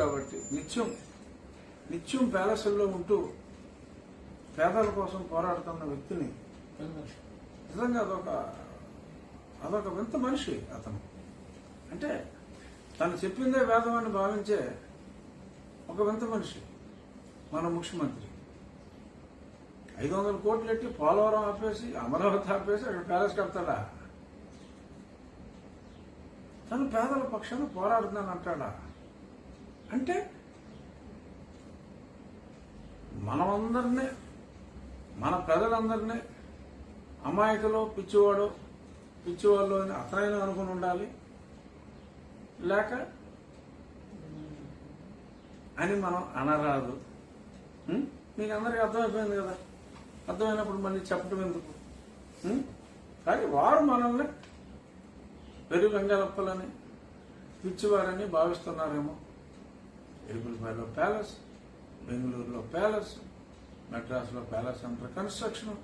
కాబట్టి నిత్యం నిత్యం ప్యాలెస్ల్లో ఉంటూ పేదల కోసం పోరాడుతున్న వ్యక్తిని నిజంగా అదొక అదొక వింత మనిషి అతను. అంటే తను చెప్పిందే వేదం అని భావించే ఒక వింత మనిషి మన ముఖ్యమంత్రి. ఐదు వందల కోట్లు ఎట్టి పోలవరం ఆపేసి అమరావతి ఆపేసి అక్కడ ప్యాలెస్ కడతాడా? తను పేదల పక్షాన పోరాడుతున్నాను అంటాడా? అంటే మనమందరినీ మన ప్రజలందరినీ అమాయకులు పిచ్చివాడు పిచ్చివాళ్ళు అని అతనైనా అనుకుని ఉండాలి. లేక అని మనం అనరాదు. మీకు అందరికీ అర్థమైపోయింది కదా? అర్థమైనప్పుడు మళ్ళీ చెప్పడం ఎందుకు? కానీ వారు మనల్ని పెరుగు గంగాలప్పలని పిచ్చివారని భావిస్తున్నారేమో. ఎరుపులపల్లిలో ప్యాలెస్ బెంగళూరులో ప్యాలెస్ మెడ్రాస్లో ప్యాలెస్ అండర్ కన్స్ట్రక్షన్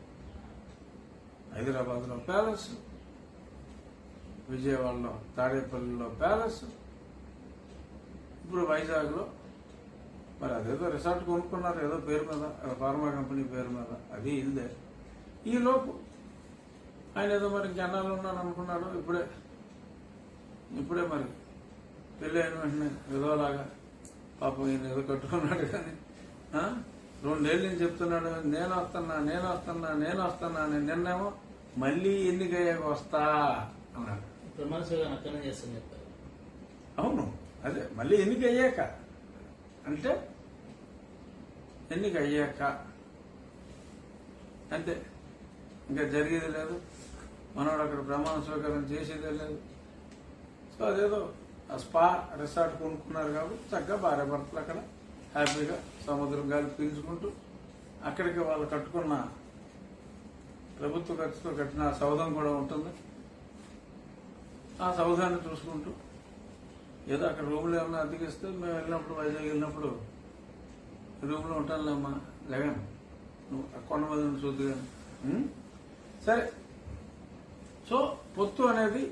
హైదరాబాద్లో ప్యాలెస్ విజయవాడలో తాడేపల్లిలో ప్యాలెస్ ఇప్పుడు వైజాగ్లో మరి అదేదో రిసార్ట్ కొనుక్కున్నారు ఏదో పేరు మీద ఫార్మా కంపెనీ పేరు మీద అది ఇదే. ఈ లోపు ఆయన ఏదో మరి జనాలు ఉన్నాను అనుకున్నాడు ఇప్పుడే ఇప్పుడే మరి పెళ్ళి అయిన వెంటనే ఏదోలాగా పాపం ఈయన ఏదో కట్టుకున్నాడు కానీ? రెండేళ్ళు నేను చెప్తున్నాడు నేను వస్తున్నా నేను వస్తున్నా నేను వస్తున్నా అని నిన్నేమో మళ్ళీ ఎన్నికయ్యాక వస్తా అన్నాడు. ప్రమాణ స్వీకారం అక్కడనే చేస్తాను చెప్పారు. అవును అదే మళ్ళీ ఎన్నిక అయ్యాక అంటే ఎన్నిక అయ్యాక అంతే ఇంకా జరిగేది లేదు. మనవాడు అక్కడ ప్రమాణ స్వీకారం చేసేదే లేదు. సో అదేదో స్పా రిసార్ట్ కొనుక్కున్నారు కాబట్టి చక్కగా భార్య భర్తలు అక్కడ హ్యాపీగా సముద్రం గాలి పీల్చుకుంటూ అక్కడికి వాళ్ళు కట్టుకున్న ప్రభుత్వ ఖర్చుతో కట్టిన సౌధం కూడా ఉంటుంది. ఆ సౌధాన్ని చూసుకుంటూ ఏదో అక్కడ రూములు ఏమైనా అద్దెకిస్తే మేము వెళ్ళినప్పుడు వైజాగ్ వెళ్ళినప్పుడు రూమ్లో ఉంటానులేమ్మా లేగాను. నువ్వు ఆ కొండ మీద చూద్దు కానీ సరే. సో పొత్తు అనేది